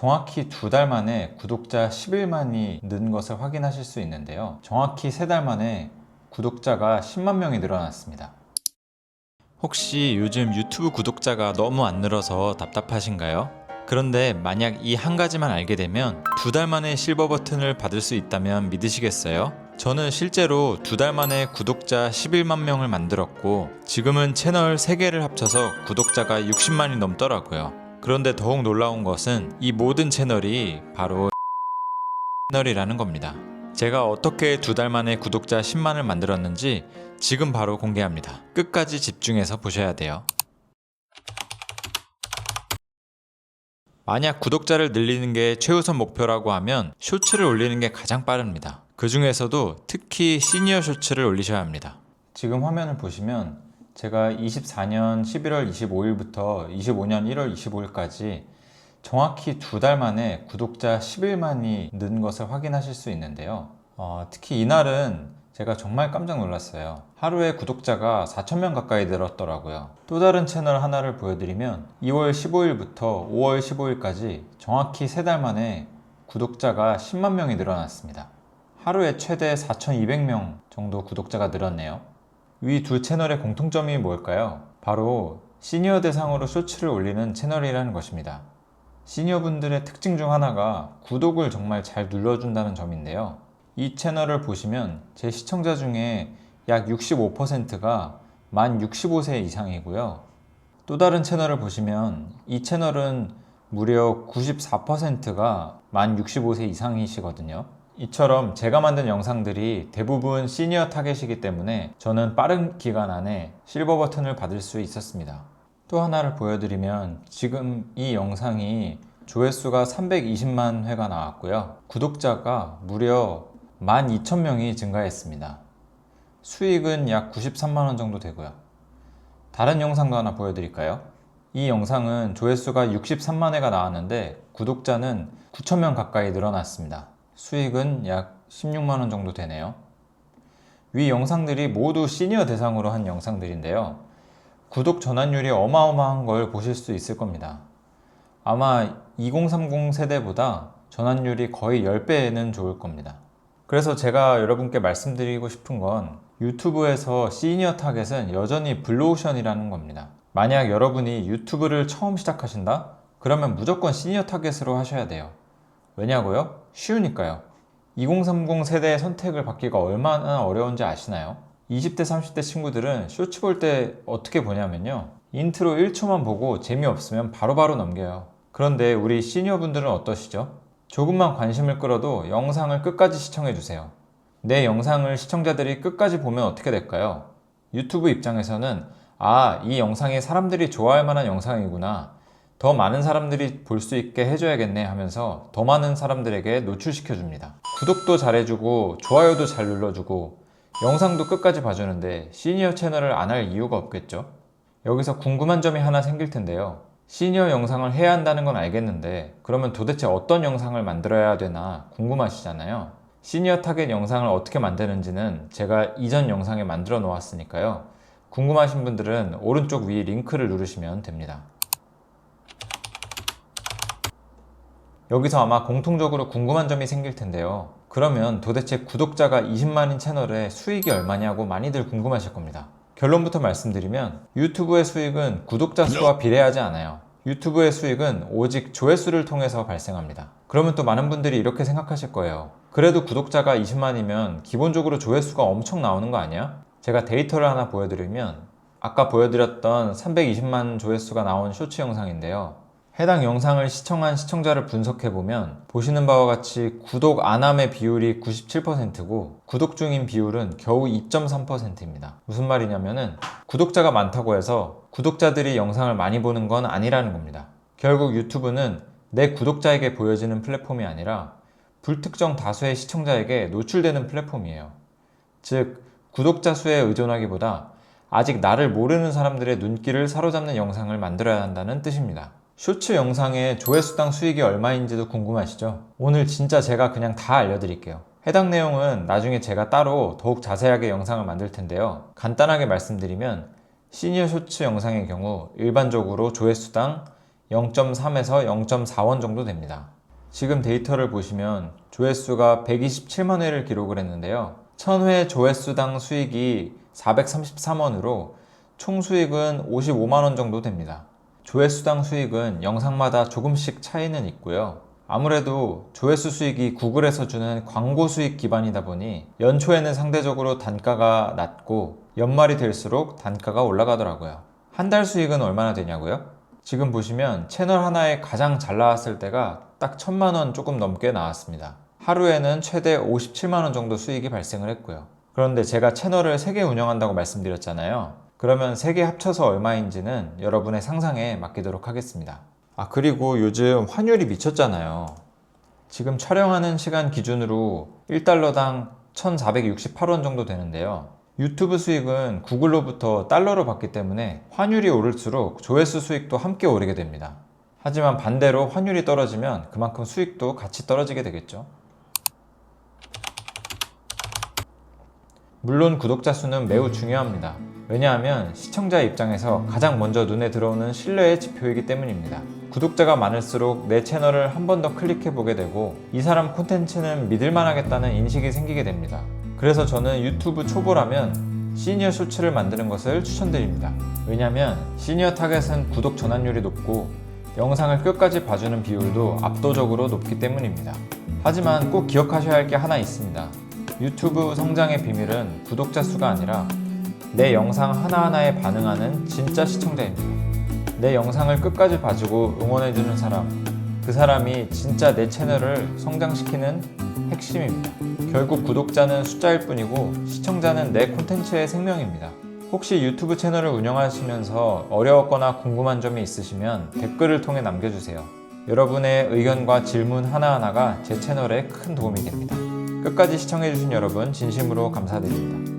정확히 두 달 만에 구독자 11만이 는 것을 확인하실 수 있는데요. 정확히 세 달 만에 구독자가 10만 명이 늘어났습니다. 혹시 요즘 유튜브 구독자가 너무 안 늘어서 답답하신가요? 그런데 만약 이 한 가지만 알게 되면 두 달 만에 실버 버튼을 받을 수 있다면 믿으시겠어요? 저는 실제로 두 달 만에 구독자 11만 명을 만들었고 지금은 채널 3개를 합쳐서 구독자가 60만이 넘더라고요. 그런데 더욱 놀라운 것은 이 모든 채널이 바로 채널이라는 겁니다. 제가 어떻게 두 달 만에 구독자 10만을 만들었는지 지금 바로 공개합니다. 끝까지 집중해서 보셔야 돼요. 만약 구독자를 늘리는 게 최우선 목표라고 하면 쇼츠를 올리는 게 가장 빠릅니다. 그 중에서도 특히 시니어 쇼츠를 올리셔야 합니다. 지금 화면을 보시면 제가 24년 11월 25일부터 25년 1월 25일까지 정확히 두 달 만에 구독자 11만이 는 것을 확인하실 수 있는데요. 어, 특히 이날은 제가 정말 깜짝 놀랐어요. 하루에 구독자가 4,000명 가까이 늘었더라고요. 또 다른 채널 하나를 보여드리면 2월 15일부터 5월 15일까지 정확히 세 달 만에 구독자가 10만 명이 늘어났습니다. 하루에 최대 4,200명 정도 구독자가 늘었네요. 위 두 채널의 공통점이 뭘까요? 바로 시니어 대상으로 쇼츠를 올리는 채널이라는 것입니다. 시니어 분들의 특징 중 하나가 구독을 정말 잘 눌러준다는 점인데요. 이 채널을 보시면 제 시청자 중에 약 65%가 만 65세 이상이고요. 또 다른 채널을 보시면 이 채널은 무려 94%가 만 65세 이상이시거든요. 이처럼 제가 만든 영상들이 대부분 시니어 타겟이기 때문에 저는 빠른 기간 안에 실버 버튼을 받을 수 있었습니다. 또 하나를 보여드리면 지금 이 영상이 조회수가 320만 회가 나왔고요. 구독자가 무려 12,000명이 증가했습니다. 수익은 약 93만원 정도 되고요. 다른 영상도 하나 보여드릴까요? 이 영상은 조회수가 63만 회가 나왔는데 구독자는 9,000명 가까이 늘어났습니다. 수익은 약 16만원 정도 되네요. 위 영상들이 모두 시니어 대상으로 한 영상들인데요. 구독 전환율이 어마어마한 걸 보실 수 있을 겁니다. 아마 2030 세대보다 전환율이 거의 10배는 좋을 겁니다. 그래서 제가 여러분께 말씀드리고 싶은 건 유튜브에서 시니어 타겟은 여전히 블루오션이라는 겁니다. 만약 여러분이 유튜브를 처음 시작하신다? 그러면 무조건 시니어 타겟으로 하셔야 돼요. 왜냐고요? 쉬우니까요. 2030 세대의 선택을 받기가 얼마나 어려운지 아시나요? 20대, 30대 친구들은 쇼츠 볼 때 어떻게 보냐면요. 인트로 1초만 보고 재미없으면 바로바로 넘겨요. 그런데 우리 시니어 분들은 어떠시죠? 조금만 관심을 끌어도 영상을 끝까지 시청해주세요. 내 영상을 시청자들이 끝까지 보면 어떻게 될까요? 유튜브 입장에서는 아, 이 영상이 사람들이 좋아할 만한 영상이구나. 더 많은 사람들이 볼 수 있게 해줘야겠네 하면서 더 많은 사람들에게 노출시켜줍니다. 구독도 잘해주고, 좋아요도 잘 눌러주고, 영상도 끝까지 봐주는데 시니어 채널을 안 할 이유가 없겠죠? 여기서 궁금한 점이 하나 생길 텐데요. 시니어 영상을 해야 한다는 건 알겠는데, 그러면 도대체 어떤 영상을 만들어야 되나 궁금하시잖아요. 시니어 타겟 영상을 어떻게 만드는지는 제가 이전 영상에 만들어 놓았으니까요. 궁금하신 분들은 오른쪽 위 링크를 누르시면 됩니다. 여기서 아마 공통적으로 궁금한 점이 생길 텐데요. 그러면 도대체 구독자가 20만인 채널에 수익이 얼마냐고 많이들 궁금하실 겁니다. 결론부터 말씀드리면 유튜브의 수익은 구독자 수와 비례하지 않아요. 유튜브의 수익은 오직 조회수를 통해서 발생합니다. 그러면 또 많은 분들이 이렇게 생각하실 거예요. 그래도 구독자가 20만이면 기본적으로 조회수가 엄청 나오는 거 아니야? 제가 데이터를 하나 보여드리면 아까 보여드렸던 320만 조회수가 나온 쇼츠 영상인데요. 해당 영상을 시청한 시청자를 분석해보면 보시는 바와 같이 구독 안함의 비율이 97%고 구독 중인 비율은 겨우 2.3%입니다. 무슨 말이냐면은 구독자가 많다고 해서 구독자들이 영상을 많이 보는 건 아니라는 겁니다. 결국 유튜브는 내 구독자에게 보여지는 플랫폼이 아니라 불특정 다수의 시청자에게 노출되는 플랫폼이에요. 즉, 구독자 수에 의존하기보다 아직 나를 모르는 사람들의 눈길을 사로잡는 영상을 만들어야 한다는 뜻입니다. 쇼츠 영상의 조회수당 수익이 얼마인지도 궁금하시죠? 오늘 진짜 제가 그냥 다 알려드릴게요. 해당 내용은 나중에 제가 따로 더욱 자세하게 영상을 만들 텐데요. 간단하게 말씀드리면 시니어 쇼츠 영상의 경우 일반적으로 조회수당 0.3에서 0.4원 정도 됩니다. 지금 데이터를 보시면 조회수가 127만 회를 기록을 했는데요. 1000회 조회수당 수익이 433원으로 총 수익은 55만 원 정도 됩니다. 조회수당 수익은 영상마다 조금씩 차이는 있고요. 아무래도 조회수 수익이 구글에서 주는 광고 수익 기반이다 보니 연초에는 상대적으로 단가가 낮고 연말이 될수록 단가가 올라가더라고요. 한 달 수익은 얼마나 되냐고요? 지금 보시면 채널 하나에 가장 잘 나왔을 때가 딱 천만 원 조금 넘게 나왔습니다. 하루에는 최대 57만 원 정도 수익이 발생을 했고요. 그런데 제가 채널을 3개 운영한다고 말씀드렸잖아요. 그러면 3개 합쳐서 얼마인지는 여러분의 상상에 맡기도록 하겠습니다. 아, 그리고 요즘 환율이 미쳤잖아요. 지금 촬영하는 시간 기준으로 1달러당 1,468원 정도 되는데요. 유튜브 수익은 구글로부터 달러로 받기 때문에 환율이 오를수록 조회수 수익도 함께 오르게 됩니다. 하지만 반대로 환율이 떨어지면 그만큼 수익도 같이 떨어지게 되겠죠. 물론 구독자 수는 매우 중요합니다. 왜냐하면 시청자 입장에서 가장 먼저 눈에 들어오는 신뢰의 지표이기 때문입니다. 구독자가 많을수록 내 채널을 한 번 더 클릭해 보게 되고 이 사람 콘텐츠는 믿을만 하겠다는 인식이 생기게 됩니다. 그래서 저는 유튜브 초보라면 시니어 쇼츠를 만드는 것을 추천드립니다. 왜냐하면 시니어 타겟은 구독 전환율이 높고 영상을 끝까지 봐주는 비율도 압도적으로 높기 때문입니다. 하지만 꼭 기억하셔야 할 게 하나 있습니다. 유튜브 성장의 비밀은 구독자 수가 아니라 내 영상 하나하나에 반응하는 진짜 시청자입니다. 내 영상을 끝까지 봐주고 응원해주는 사람, 그 사람이 진짜 내 채널을 성장시키는 핵심입니다. 결국 구독자는 숫자일 뿐이고 시청자는 내 콘텐츠의 생명입니다. 혹시 유튜브 채널을 운영하시면서 어려웠거나 궁금한 점이 있으시면 댓글을 통해 남겨주세요. 여러분의 의견과 질문 하나하나가 제 채널에 큰 도움이 됩니다. 끝까지 시청해주신 여러분 진심으로 감사드립니다.